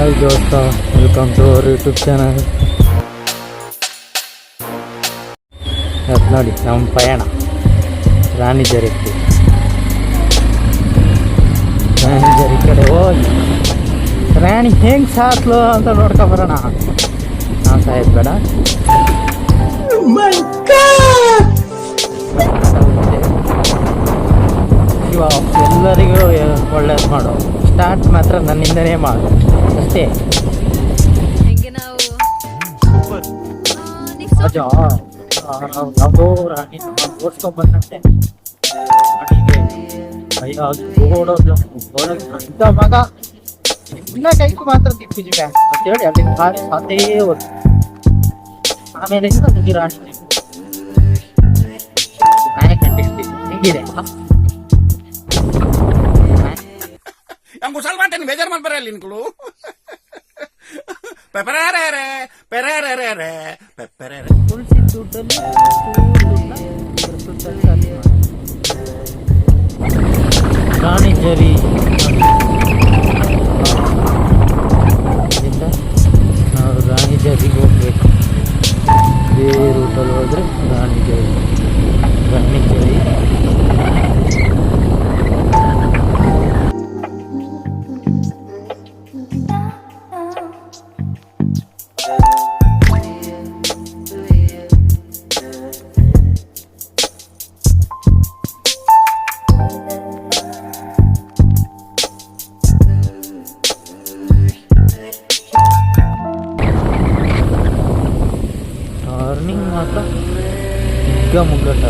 Hi ದೋಸ್ತ welcome to our YouTube channel ಇವತ್ತು ನೋಡಿ, ನಮ್ಮ ಪಯಣ. ರಾಣಿ ಜರಿಕೆ. ರಾಣಿ ಜರಿ ಕಡೆ ಹೋಗಿ. ರಾಣಿ ಹೆಂಗೆ ಸಾತ್ಲು ಅಂತ ನೋಡ್ಕೊಬರೋಣ ನಾವು ಸಾಯೋದು ಬೇಡ. ಶಿವ ಎಲ್ಲರಿಗೂ ಒಳ್ಳೇದು ಮಾಡು ಸ್ಟಾರ್ಟ್ ಮಾತ್ರ ನನ್ನಿಂದನೇ ಮಾಡು ಅಷ್ಟೇ ಹೆಂಗೆ ನಾವು ನೆಕ್ಸ್ಟ್ ಅಜ್ಜ ಯಾವುದೋ ರಾಣಿ ಓಡಿಸ್ಕೊಂಡ್ ಬಂದಂತೆ ರಾಣಿಗೆ ಅಯ್ಯ ಅದು ಓಡೋದು ಓಡೋದು ಅಂತ ಮಗ ಇನ್ನ ಕೈಕು ಮಾತ್ರ ತಿಪ್ಪಿದ್ವಿ ಅಂತೇಳಿ ಅಲ್ಲಿ ಕಾಲಿ ಸಾತೇ ಹೋದ್ ಆಮೇಲೆ ನನಗೆ ರಾಣಿ ನಾನೇ ಕಂಡಿಡ್ತೀನಿ ಹೆಂಗಿದೆ yang kusal mati bejar mal perelin kulu. Peperere, perere, peperere. ಉಳಿಸಿದ ದುಡ್ಡಲ್ಲಿ ಚೂರನ್ನ ಇದ್ರ ದುಡ್ಡಲ್ಲಿ ಖರ್ಚು ಮಾಡಿ. ರಾಣಿ ಜರಿ ಇಲ್ಲಿಂದ ನಾವು ರಾಣಿ ಜರಿಗೆ ಹೋಗ್ಬೇಕು ಇದೇ ರೂಟಲ್ಲಿ ಹೋದ್ರೆ ರಾಣಿ ಜರಿ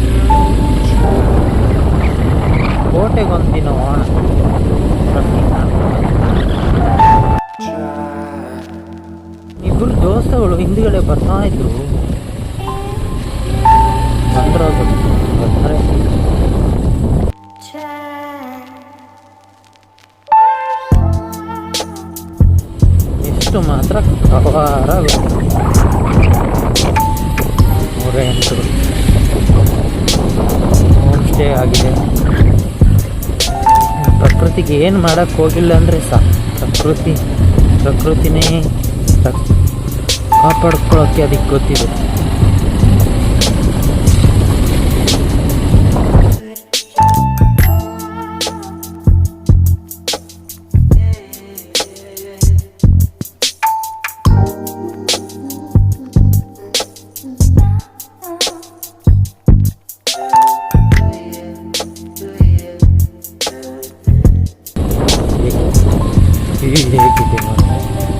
ಮುಗ್ಗ ಇಬ್ಬರು ಟರ್ನಿಂಗ್ ಕೋಟೆಗೆ ಒಂದು ದಿನ ಹೋಣ ಇಬ್ಬರು ದೋಸ್ತಗಳು ಹಿಂದ್ಗಡೆ ಬರ್ತಾ ಇದ್ರು. ಎಷ್ಟು ಮಾತ್ರ ಕವಾರ ನೂರ ಆಗಿದೆ. ಪ್ರಕೃತಿಗೆ ಏನು ಮಾಡೋಕ್ಕೆ ಹೋಗಿಲ್ಲ ಅಂದರೆ ಸಾ ಪ್ರಕೃತಿ ಪ್ರಕೃತಿನೇ ರಕ್- ಕಾಪಾಡ್ಕೊಳ್ಳೋಕ್ಕೆ ಅದಕ್ಕೆ ಗೊತ್ತಿದೆ. いいね、聞いてます。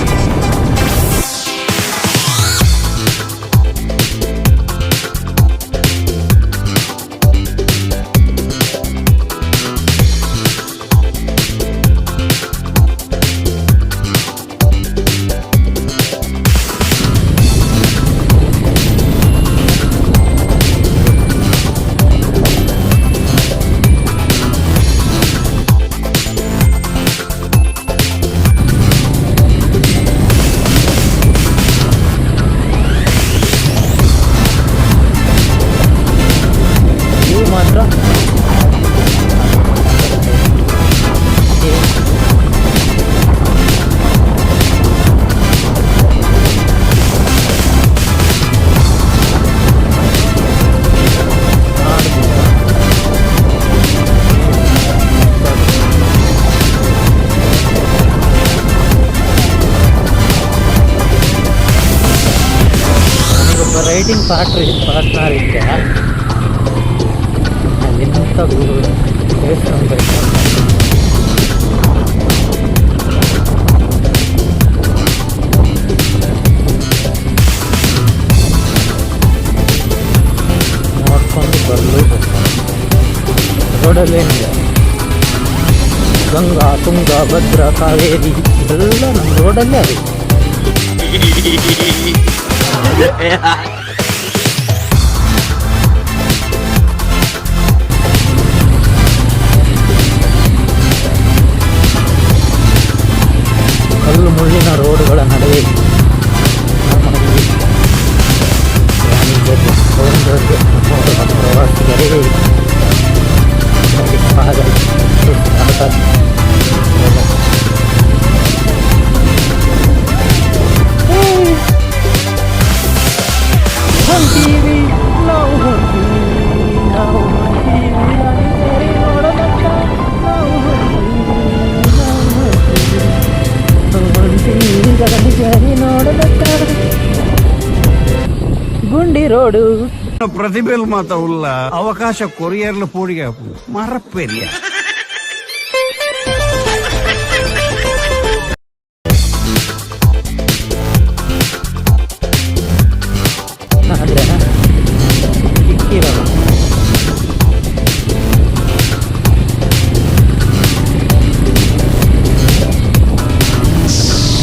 ರೈಡಿಂಗ್ ಪಾರ್ಟ್ನರ್ ಪಾರ್ಟ್ನರ್ ಇದೆ ಎಂಥ ಗುರು ನೋಡ್ಕೊಂಡು ಬರಲು ರೋಡಲ್ಲೇನಿದೆ ಗಂಗಾ ತುಂಗಾ ಭದ್ರಾ ಕಾವೇರಿ ಇದೆಲ್ಲ ನಮ್ಮ ರೋಡಲ್ಲೇ ಆಗಿದೆ கல் மொழியின ரோடுகளை நடுவே. ರೋಡು ಪ್ರತಿಭೆಲ್ ಮಾತಾವಲ್ಲ ಅವಕಾಶ ಕೊರಿಯರ್ಲು ಪೋಡಿಗೆ ಮರಪ್ಪೇರಿಯ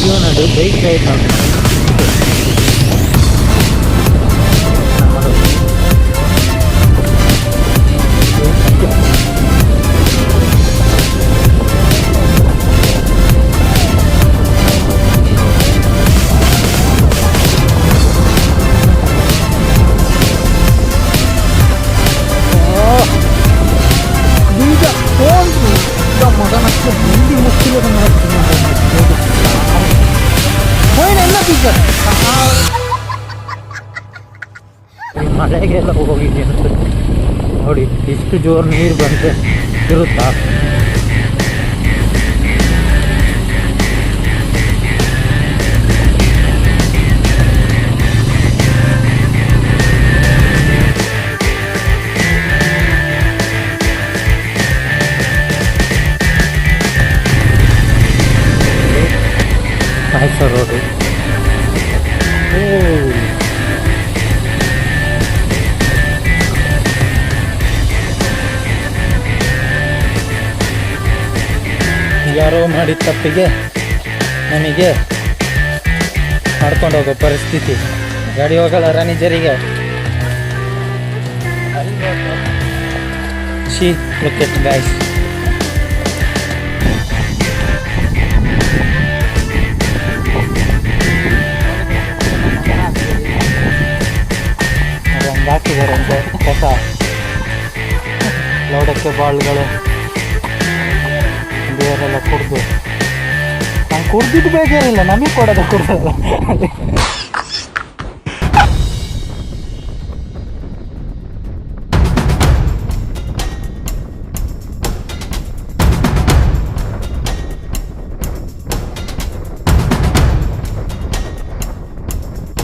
ಇವನಡು ಬೈಕ್ ಆಯ್ತು ಮಗನಕ್ಕೆ ಬಂಡಿ ಮುಚ್ಚಿಲ್ಲ ಫೋನ್ ಎಲ್ಲ ಬೀಜ ಮಳೆಗೆಲ್ಲ ಹೋಗಿದ್ದೀನಿ ನೋಡಿ ಇಷ್ಟು ಜೋರು ನೀರು ಬಂತು ಇರುತ್ತಾ? ಮೈಸೂರು ರೋಡು ಓ ಯಾರೋ ಮಾಡಿದ ತಪ್ಪಿಗೆ ನಮಗೆ ಮಾಡ್ಕೊಂಡು ಹೋಗೋ ಪರಿಸ್ಥಿತಿ. ಗಾಡಿ ಹೋಗಲ್ಲ ರಾಣಿಜರಿಗೆ ಶಿ ಕ್ರಿಕೆಟ್ ಗಾಯ್ಸ್ ಕಸ. ಲೌಡಕ್ಕೆ ಬಾಳ್ಗಳು. ಬೇರೆಲ್ಲ ಕುಡ್ದು. ನಾನು ಕುಡ್ದಿದ್ದು ಬೇಜಾರಿಲ್ಲ ನಮಗೆ ಕೊಡೋದು ಕುಡ್ದಲ್ಲ.